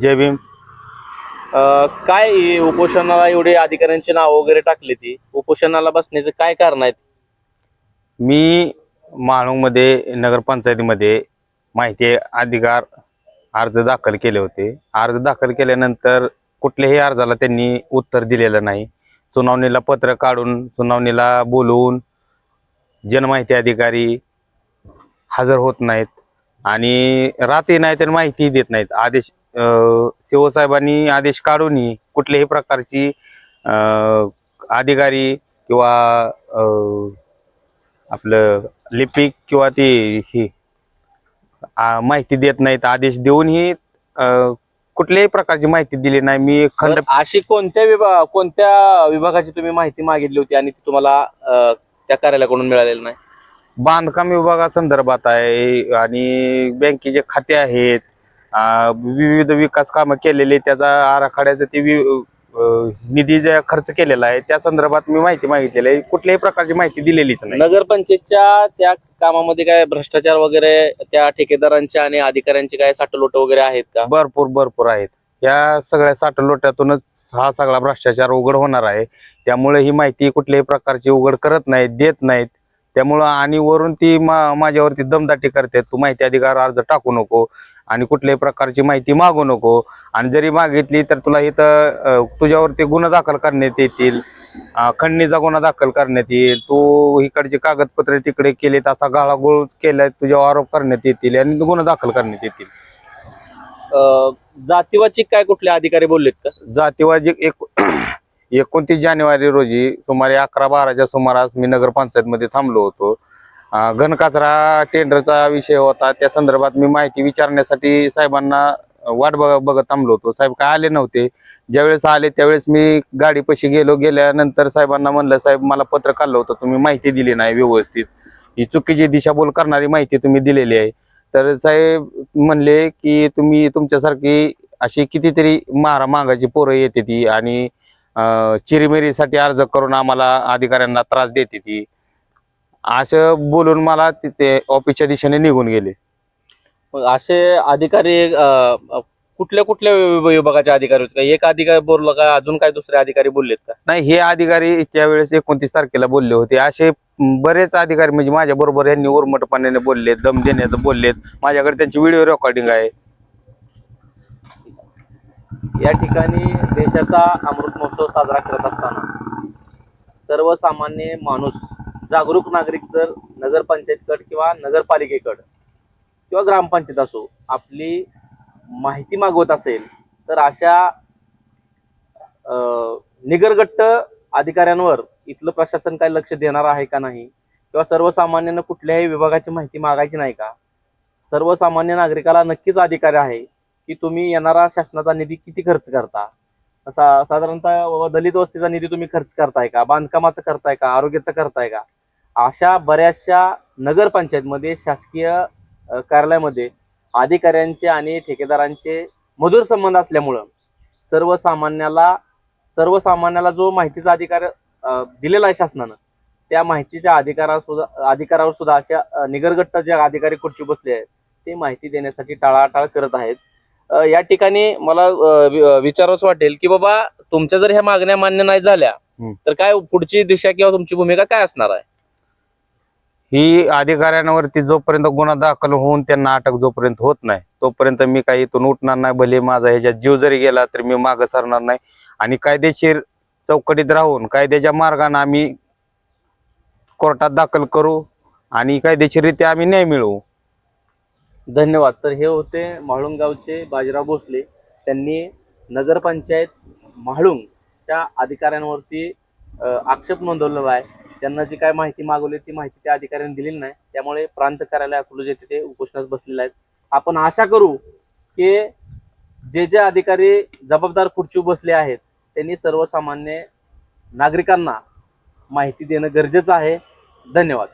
जय भीम. अ, काय हे उपोषणाला एवढे अधिकाऱ्यांची नाव वगैरे टाकली ती? उपोषणाला बसण्याचे काय कारण आहेत? मी माळुंगमध्ये नगरपंचायतीमध्ये माहिती अधिकार अर्ज दाखल केले होते. अर्ज दाखल केल्यानंतर कुठल्याही अर्जाला त्यांनी उत्तर दिलेलं नाही. सुनावणीला पत्र काढून सुनावणीला बोलवून जनमाहिती अधिकारी हजर होत नाहीत आणि रात्री नाही तर माहिती देत नाहीत. आदेश शिवसाहेबांनी आदेश काढूनही कुठल्याही प्रकारची अधिकारी किंवा आपलं लिपिक किंवा ती ही माहिती देत नाहीत आदेश देऊनही कुठल्याही प्रकारची माहिती दिली नाही. मी खंड अशी कोणत्या विभाग कोणत्या विभागाची तुम्ही माहिती मागितली होती आणि ती तुम्हाला त्या कार्यालयाकडून मिळालेली नाही? बांधकाम विभागासंदर्भात आहे आणि बँकेचे खाते आहेत. विविध विकास कामं केलेले त्याचा आराखड्याचा ते निधी जे खर्च केलेला आहे त्या संदर्भात मी माहिती मागितलेली आहे. कुठल्याही प्रकारची माहिती दिलेलीच नाही. नगरपंचायतच्या त्या कामामध्ये काय भ्रष्टाचार वगैरे त्या ठेकेदारांच्या आणि अधिकाऱ्यांची काय साठलोट वगैरे आहेत का? भरपूर भरपूर आहेत. या सगळ्या साठलोट्यातूनच हा सगळा भ्रष्टाचार उघड होणार आहे. त्यामुळे ही माहिती कुठल्याही प्रकारची उघड करत नाहीत देत नाहीत. त्यामुळं आणि वरून ती माझ्यावरती दमदाटी करते. तू माहिती अधिकार अर्ज टाकू नको. आणि कुठल्याही प्रकारची माहिती मागू नको. आणि जरी मागितली तर तुला इथं तुझ्यावरती गुन्हा दाखल करण्यात येतील. खंडणीचा गुन्हा दाखल करण्यात येईल. तू इकडचे कागदपत्रे तिकडे केले असा गाळागोळ केलाय तुझ्यावर आरोप करण्यात येतील आणि गुन्हा दाखल करण्यात येतील. अ, जातीवाची काय कुठले अधिकारी बोललेत का? जातीवादी एक एकोणतीस जानेवारी रोजी सुमारे अकरा बाराच्या सुमारास मी नगरपंचायतमध्ये थांबलो होतो. घनकचरा टेंडरचा विषय होता. त्या संदर्भात मी माहिती विचारण्यासाठी साहेबांना वाट बघ बघत थांबलो होतो. साहेब काय आले नव्हते. ज्यावेळेस आले त्यावेळेस मी गाडीपाशी गेलो. गेल्यानंतर साहेबांना म्हणलं साहेब मला पत्र काढलं होतं. तुम्ही माहिती दिली नाही व्यवस्थित. ही चुकीची दिशाभूल करणारी माहिती तुम्ही दिलेली आहे. तर साहेब म्हणले की तुम्ही तुमच्यासारखी अशी कितीतरी मारा मागाची पोरं येते ती आणि चिरीमिरीसाठी अर्ज करून आम्हाला अधिकाऱ्यांना त्रास देते ती. असं बोलून मला तिथे ऑफिसच्या दिशेने निघून गेले. मग असे अधिकारी अ, अ, कुठल्या कुठल्या विभ- विभागाचे अधिकारी होते? का एक अधिकारी बोलला का? अजून काय दुसरे अधिकारी बोललेत का? नाही हे अधिकारी त्यावेळेस एकोणतीस तारखेला बोलले होते. असे बरेच अधिकारी म्हणजे माझ्या बरोबर यांनी उर्मटपणाने बोललेत दम देण्याचं बोललेत. माझ्याकडे त्यांची व्हिडिओ रेकॉर्डिंग आहे. या ठिकाणी देशाचा अमृत महोत्सव साजरा करत असताना सर्वसामान्य माणूस जागरूक नागरिक जर नगरपंचायतकड किंवा नगरपालिकेकड किंवा ग्रामपंचायत असो आपली माहिती मागवत असेल तर अशा निगरगट्ट अधिकाऱ्यांवर इथलं प्रशासन काय लक्ष देणार आहे का नाही? किंवा सर्वसामान्यांना कुठल्याही विभागाची माहिती मागायची नाही का? सर्वसामान्य नागरिकाला नक्कीच अधिकार आहे की तुम्ही येणारा शासनाचा निधी किती खर्च करता? असा साधारणतः दलित वस्तीचा निधी तुम्ही खर्च करताय का? बांधकामाचा करताय का? आरोग्याचा करताय का? अशा बऱ्याचशा नगरपंचायतमध्ये शासकीय कार्यालयामध्ये अधिकाऱ्यांचे आणि ठेकेदारांचे मधुर संबंध असल्यामुळं सर्वसामान्याला सर्वसामान्याला जो माहितीचा अधिकार दिलेला आहे शासनानं त्या माहितीच्या अधिकारा सुद्धा अधिकारावर सुद्धा अशा निगरगट्ट जे अधिकारी खुर्ची बसले आहेत ते माहिती देण्यासाठी टाळाटाळ करत आहेत या ठिकाणी मला अ, वि- अ, विचारावंच वाटेल की बाबा तुमच्या जर ह्या मागण्या मान्य नाही झाल्या. तर काय पुढची दिशा किंवा तुमची भूमिका काय असणार आहे ही अधिकाऱ्यांवरती जोपर्यंत गुन्हा दाखल होऊन त्यांना अटक जोपर्यंत होत नाही तोपर्यंत मी काही इथून उठणार नाही. भले माझा ह्याच्यात जीव जरी गेला तरी मी मागं सरणार नाही. आणि कायदेशीर चौकटीत राहून कायद्याच्या मार्गाने आम्ही कोर्टात दाखल करू आणि कायदेशीररित्या आम्ही न्याय मिळवू. धन्यवाद. तर हे होते म्हाळुंग गावचे बाजीराव भोसले. त्यांनी नगरपंचायत म्हाळुंग त्या अधिकाऱ्यांवरती आक्षेप नोंदवलेला आहे. त्यांना जी काय माहिती मागवली ती माहिती त्या अधिकाऱ्यांनी दिलेली नाही. त्यामुळे प्रांत कार्यालय अकलूज येथे ते उपोषणास बसलेले आहेत. आपण आशा करू की जे जे अधिकारी जबाबदार खुर्ची बसले आहेत त्यांनी सर्वसामान्य नागरिकांना माहिती देणं गरजेचं आहे. धन्यवाद.